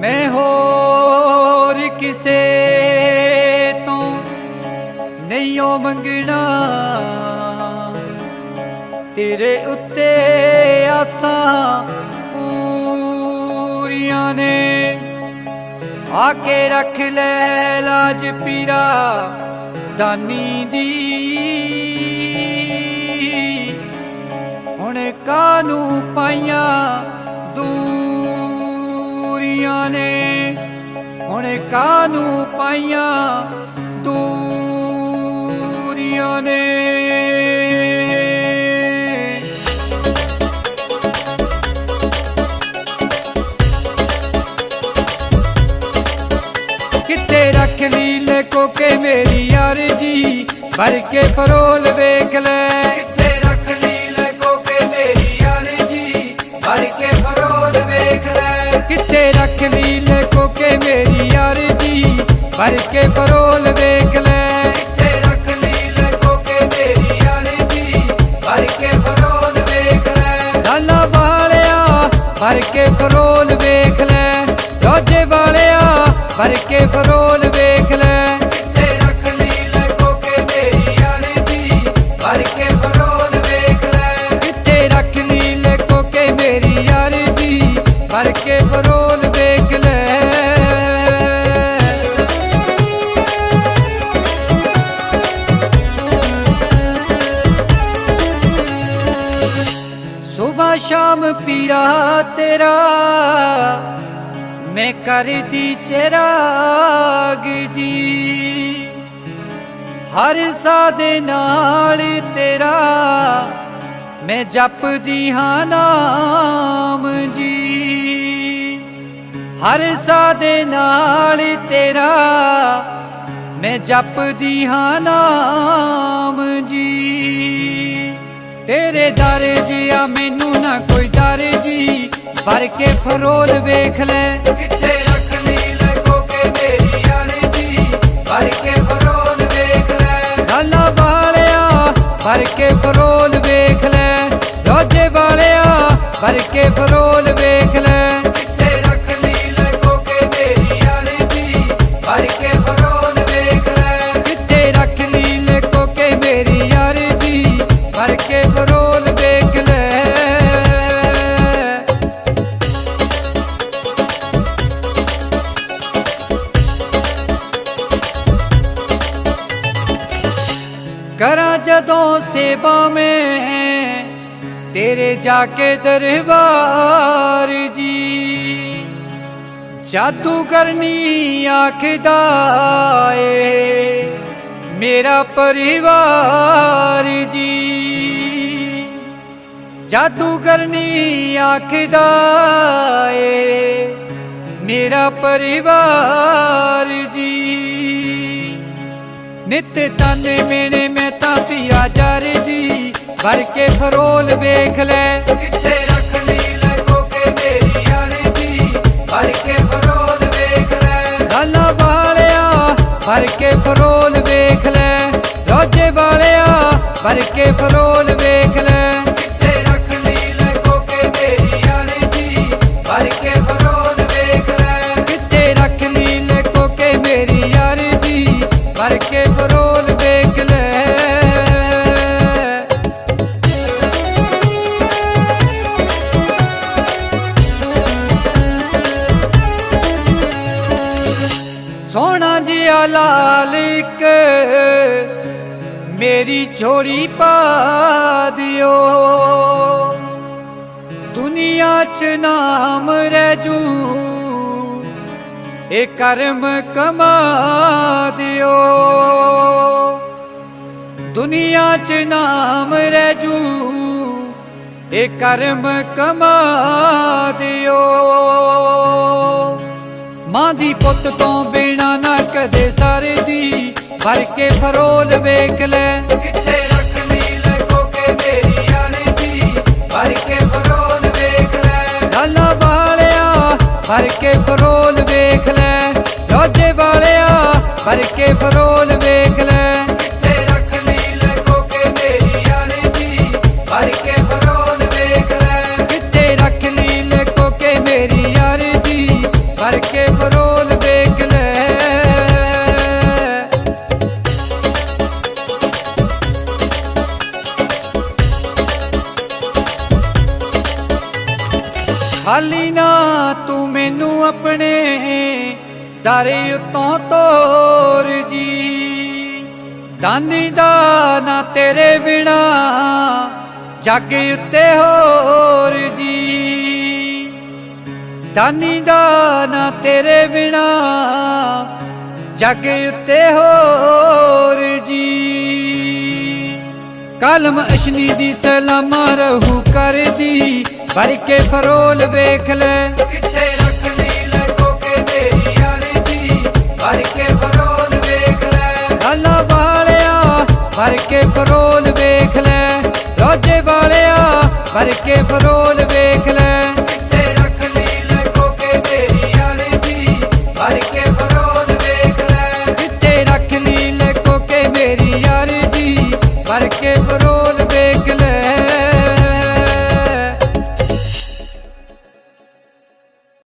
ਮੈਂ ਹੋਰ ਕਿਸੇ ਤੋਂ ਨਹੀਂ ਉਹ ਮੰਗਣਾ। ਤੇਰੇ ਉੱਤੇ ਆਸਾਂ ਪੂਰੀਆਂ ਨੇ। ਆ ਕੇ ਰੱਖ ਲੈ ਲਾਜ ਪੀਰਾ ਦਾਨੀ ਦੀ। ਹੁਣ ਕਾਨੂੰ ਪਾਈਆਂ ਕਾਨੂੰ ਪਾਈਆਂ ਦੂਰੀਆਂ ਨੇ? ਕਿੱਥੇ ਰੱਖ ਲਈ ਲੈ ਕੋਕੇ ਮੇਰੀ ਯਾਰ ਜੀ? ਭਰ ਕੇ ਪਰੋਲ ਵੇਖ ਲੈ। ਭਰ ਕੇ ਫਰੋਲ ਵੇਖ ਲੈ। ਕਿੱਥੇ ਰੱਖ ਲਈ ਲੈ ਕੋਕੇ ਮੇਰੀ ਯਾਰ ਜੀ ਭਰ ਕੇ ਫਰੋਲ ਵੇਖ ਲੈ। ਕਿੱਥੇ ਰੱਖ ਲਈ ਲੈ ਕੋਕੇ ਮੇਰੀ ਯਾਰ ਜੀ ਭਰ ਕੇ ਫਰੋਲ ਵੇਖ ਲੈ। ਲਾਲਾ ਵਾਲਿਆ ਭਰ ਕੇ ਫਰੋਲ ਵੇਖ ਲੈ। ਰੋਜੇ ਵਾਲਿਆ ਭਰ ਕੇ ਫਰੋਲ ਵੇਖ ਤੇਰਾ ਮੈਂ ਕਰਦੀ ਚਿਰਾਗ ਜੀ। ਹਰ ਸਾਦੇ ਨਾਲ ਤੇਰਾ ਮੈਂ ਜਪਦੀ ਹਾਂ ਨਾਮ ਜੀ। ਹਰ ਸਾਦੇ ਨਾਲ ਤੇਰਾ ਮੈਂ ਜਪਦੀ ਹਾਂ ਨਾਮ ਜੀ। ਤੇਰੇ ਦਰ ਜੀਆ ਮੈਨੂੰ ਨਾ ਕੋਈ ਦਰ ਜੀ। ਭਰ ਕੇ ਫਰੋਲ ਵੇਖ ਲੈ। ਕਿੱਥੇ ਰੱਖ ਲਈ ਲੱਗੋ ਕੇ ਮੇਰੀ ਯਾਰ ਜੀ ਭਰ ਕੇ ਫਰੋਲ ਵੇਖ ਲੈ। ਲਾਲਾ ਵਾਲਿਆ ਭਰ ਕੇ ਫਰੋਲ ਵੇਖ ਲੈ। ਰੋਜੇ ਵਾਲਿਆ ਭਰ ਕੇ ਫਰੋਲ ਵੇਖ ਕਰਾਂ ਜਦੋਂ ਸੇਵਾ ਮੈਂ, ਤੇਰੇ ਜਾ ਕੇ ਦਰਬਾਰ ਜੀ। ਜਾਦੂ ਕਰਨੀ ਆਖਦਾ ਏ, ਮੇਰਾ ਪਰਿਵਾਰ ਜੀ। ਜਾਦੂ ਕਰਨੀ ਆਖਦਾ ਏ, ਮੇਰਾ ਪਰਿਵਾਰ ਜੀ। ਨਿਤ ਤਨ ਮੇਨੇ ਮੈਂ ਤਾਂ ਪਿਆ ਜਰ ਜੀ। ਭਰ ਕੇ ਫਰੋਲ ਵੇਖ ਲੈ। ਕਿੱਥੇ ਰੱਖ ਲਈ ਲੱਗੋ ਕੇ ਮੇਰੀ ਯਾਰ ਜੀ ਭਰ ਕੇ ਫਰੋਲ ਵੇਖ ਲੈ। ਲਾਲਾ ਵਾਲਿਆ, ਭਰ ਕੇ ਫਰੋਲ ਵੇਖ ਲੈ। ਰੋਜੇ ਵਾਲਿਆ, ਭਰ ਕੇ ਫਰੋਲ ਲਾਲ ਇੱਕ, ਮੇਰੀ ਝੋਲੀ ਪਾ ਦਿਓ। ਦੁਨੀਆ 'ਚ ਨਾਮ ਰਹਿ ਜੂ, ਇਹ ਕਰਮ ਕਮਾ ਦਿਓ। ਦੁਨੀਆ 'ਚ ਨਾਮ ਰਹਿ ਜੂ, ਇਹ ਕਰਮ ਕਮਾ ਦਿਓ। ਮਾਂ ਦੀ ਪੁੱਤ ਤੋਂ ਬੇ ਭਰ ਕੇ ਫਰੋਲ ਵੇਖ ਲੈ। ਕਿੱਥੇ ਰੱਖ ਲਈ ਲੱਗੋ ਕੇ ਮੇਰੀ ਯਾਰ ਜੀ ਭਰ ਕੇ ਫਰੋਲ ਵੇਖ ਲੈ। ਲਾਲਾ ਵਾਲਿਆ ਭਰ ਕੇ ਫਰੋਲ ਵੇਖ ਲੈ। ਰੋਜੇ ਵਾਲਿਆ ਭਰ ਕੇ ਫਰੋਲ ਵੇਖ ਲੈ। ਖਾਲੀ ਨਾ, ਤੂੰ ਮੈਨੂੰ ਆਪਣੇ ਦਰ ਉਤੋਂ ਤੋਰ ਜੀ। ਦਾਨੀ ਦਾ ਨਾ ਤੇਰੇ ਬਿਨਾ ਜੱਗ ਉੱਤੇ ਹੋਰ ਜੀ। ਦਾਨੀ ਦਾ ਨਾ ਤੇਰੇ ਬਿਨਾ ਜੱਗ ਉੱਤੇ ਹੋਰ ਜੀ। ਕਲਮ ਅਸ਼ਨੀ ਦੀ ਸਲਾਮਾ ਰਹੂ ਕਰਦੀ ਭਰ ਕੇ ਫਰੋਲ ਵੇਖ ਲੈ। ਕਿੱਥੇ ਰੱਖ ਲਈ ਲੱਗੋ ਕੇ ਮੇਰੀ ਯਾਰੀ ਜੀ? ਭਰ ਕੇ ਫਰੋਲ ਵੇਖ ਲੈ। ਲਾਲਾ ਵਾਲਿਆ ਭਰ ਕੇ ਫਰੋਲ ਵੇਖ ਲੈ। ਰੋਜੇ ਵਾਲਿਆ ਭਰ ਕੇ ਫਰੋਲ ਵੇਖ ਲੈ। ਕਿੱਥੇ ਰੱਖ ਲਈ ਲੱਗੋ ਕੇ ਮੇਰੀ ਯਾਰੀ ਜੀ ਭਰ ਕੇ